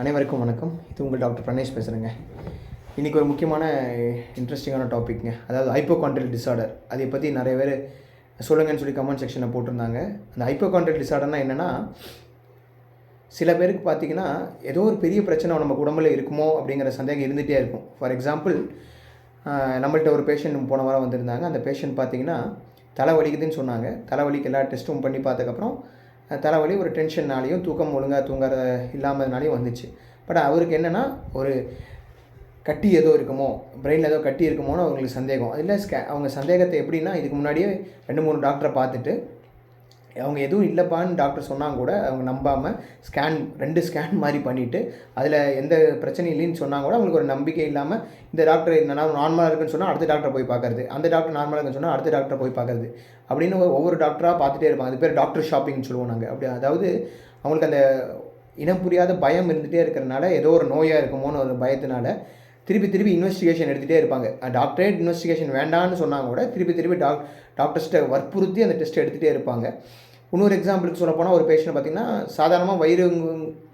அனைவருக்கும் வணக்கம். இது உங்கள் டாக்டர் பிரணேஷ் பேசுகிறேங்க இன்றைக்கி ஒரு முக்கியமான இன்ட்ரெஸ்டிங்கான டாபிக்ங்க அதாவது ஹைப்போகான்ட்ரல் டிசார்டர் அதை பற்றி நிறைய பேர் சொல்லுங்கன்னு சொல்லி கமெண்ட் செக்ஷனில் போட்டிருந்தாங்க. அந்த ஹைப்போகான்ட்ரல் டிஸார்டர்னால் என்னென்னா சில பேருக்கு பார்த்தீங்கன்னா ஏதோ ஒரு பெரிய பிரச்சனை நம்ம உடம்புல இருக்குமோ அப்படிங்கிற சந்தேகம் இருந்துகிட்டே இருக்கும். ஃபார் எக்ஸாம்பிள் நம்மள்ட்ட ஒரு பேஷண்ட் போன வாரம் வந்திருந்தாங்க. அந்த பேஷண்ட் பார்த்தீங்கன்னா தலை வலிக்குதுன்னு சொன்னாங்க. தலைவலிக்கு எல்லா டெஸ்ட்டும் பண்ணி பார்த்ததுக்கப்புறம் தலைவலி ஒரு டென்ஷன்னாலையும் தூக்கம் ஒழுங்காக தூங்காத இல்லாமதுனாலையும் வந்துச்சு. பட் அவருக்கு என்னென்னா ஒரு கட்டி ஏதோ இருக்குமோ பிரெயினில் ஏதோ கட்டி இருக்குமோன்னு அவங்களுக்கு சந்தேகம். அதில் ஸ்கே அவங்க சந்தேகத்தை எப்படின்னா இதுக்கு முன்னாடியே ரெண்டு மூணு டாக்டரை பார்த்துட்டு அவங்க எதுவும் இல்லைப்பான்னு டாக்டர் சொன்னாங்க கூட அவங்க நம்பாமல் ஸ்கேன் ரெண்டு ஸ்கேன் மாதிரி பண்ணிவிட்டு அதில் எந்த பிரச்சனையும் இல்லைன்னு சொன்னாங்க கூட அவங்களுக்கு ஒரு நம்பிக்கை இல்லாமல் இந்த டாக்டர் என்னன்னா நார்மலாக இருக்குன்னு சொன்னால் அடுத்த டாக்டரை போய் பார்க்குறது. அந்த டாக்டர் நார்மலாக இருக்குன்னு சொன்னால் அடுத்த டாக்டரை போய் பார்க்குறது. அப்படின்னு ஒவ்வொரு டாக்டராக பார்த்துட்டே இருப்பாங்க. அது பேர் டாக்டர் ஷாப்பிங்னு சொல்லுவோம் நாங்கள் அப்படி அதாவது அவங்களுக்கு அந்த இனம் புரியாத பயம் இருந்துகிட்டே இருக்கிறனால ஏதோ ஒரு நோயாக இருக்குமோன்னு ஒரு பயத்தினால திருப்பி திருப்பி இன்வெஸ்டிகேஷன் எடுத்துகிட்டே இருப்பாங்க. டாக்டரேட் இன்வெஸ்டிகேஷன் வேண்டான்னு சொன்னாங்க கூட திருப்பி திருப்பி டாக் டாக்டர்ஸ்ட்டை வற்புறுத்தி அந்த டெஸ்ட் எடுத்துகிட்டே இருப்பாங்க. இன்னொரு எக்ஸாம்பிளுக்கு சொல்ல போனால் ஒரு பேஷண்ட் பார்த்திங்கன்னா சாதாரணமாக வயிறு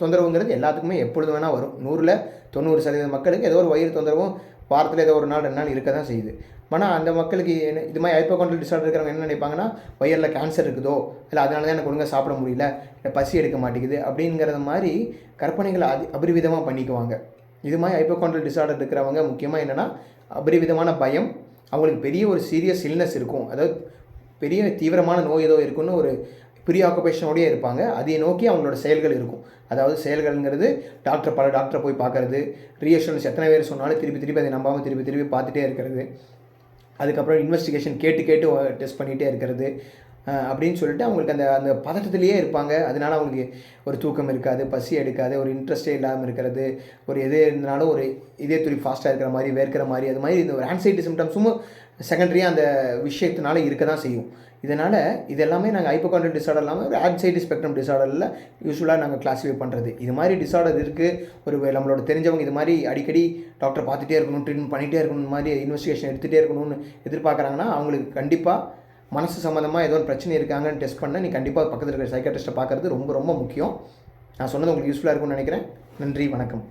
தொந்தரவுங்கிறது எல்லாத்துக்குமே எப்பொழுது வேணால் வரும். நூறில் தொண்ணூறு சதவீத மக்களுக்கு ஏதோ ஒரு வயிறு தொந்தரவும் வாரத்தில் ஏதோ ஒரு நாள் ரெண்டு நாள் இருக்க தான் செய்யுது. ஆனால் அந்த மக்களுக்கு என்ன இது மாதிரி ஹைப்போகான்ட்ரல் டிசார்டர் இருக்கிறவங்க என்ன நினைப்பாங்கன்னா வயரில் கேன்சர் இருக்குதோ இல்லை அதனால தான் எனக்கு ஒழுங்காக சாப்பிட முடியல இல்லை பசி எடுக்க மாட்டேங்குது அப்படிங்கிறது மாதிரி கற்பனைகளை அதி அபரிவிதமாக பண்ணிக்குவாங்க. இது மாதிரி ஹைப்போகான்ட்ரல் டிசார்டர் இருக்கிறவங்க முக்கியமாக என்னென்னா அபரிவிதமான பயம் அவங்களுக்கு பெரிய ஒரு சீரியஸ் இல்னஸ் இருக்கும். அதாவது பெரிய தீவிரமான நோய் ஏதோ இருக்குன்னு ஒரு ப்ரீ ஆக்குபேஷனோடய இருப்பாங்க. அதை நோக்கி அவங்களோட செயல்கள் இருக்கும். அதாவது செயல்கள்ங்கிறது டாக்டர் பல டாக்டரை போய் பார்க்குறது ரீஅஷூரன்ஸ் எத்தனை பேர் சொன்னாலும் திருப்பி திருப்பி அதை நம்பாமல் திருப்பி திருப்பி பார்த்துட்டே இருக்கிறது. அதுக்கப்புறம் இன்வெஸ்டிகேஷன் கேட்டு கேட்டு டெஸ்ட் பண்ணிகிட்டே இருக்கிறது. அப்படின்னு சொல்லிட்டு அவங்களுக்கு அந்த அந்த பதட்டத்திலேயே இருப்பாங்க. அதனால அவங்களுக்கு ஒரு தூக்கம் இருக்காது பசி எடுக்காது ஒரு இன்ட்ரெஸ்டே இல்லாமல் இருக்கிறது ஒரு எது இருந்தாலும் ஒரு இதே துளி ஃபாஸ்ட்டாக இருக்கிற மாதிரி வேர்க்கிற மாதிரி அது மாதிரி இந்த ஒரு ஆன்சைட்டி சிம்டம்ஸும் செகண்டரியாக அந்த விஷயத்தினால இருக்க தான் செய்யும். இதனால் இதெல்லாமே நாங்கள் ஹைப்போகான்ட்ரல் டிசார்டர் இல்லாமல் ஒரு ஆன்சைட்டி ஸ்பெக்ட்ரம் டிசார்டரில் யூஸ்வலாக நாங்கள் கிளாஸிஃபை பண்ணுறது இது மாதிரி டிசார்டர் இருக்குது ஒரு நம்மளோட தெரிஞ்சவங்க இது மாதிரி அடிக்கடி டாக்டர் பார்த்துட்டே இருக்கணும் ட்ரீட்மெண்ட் பண்ணிகிட்டே இருக்கணும் மாதிரி இன்வெஸ்டிகேஷன் எடுத்துகிட்டே இருக்கணும்னு எதிர்பார்க்குறாங்கன்னா அவங்களுக்கு கண்டிப்பாக மனசு சம்மந்தமாக ஏதோ ஒரு பிரச்சனை இருக்காங்கன்னு டெஸ்ட் பண்ண நீ கண்டிப்பாக பக்கத்தில் இருக்கிற சைக்காட்டிஸ்ட்டை பார்க்குறது ரொம்ப ரொம்ப முக்கியம். நான் சொன்னது உங்களுக்கு யூஸ்ஃபுல்லாக இருக்கும்னு நினைக்கிறேன். நன்றி வணக்கம்.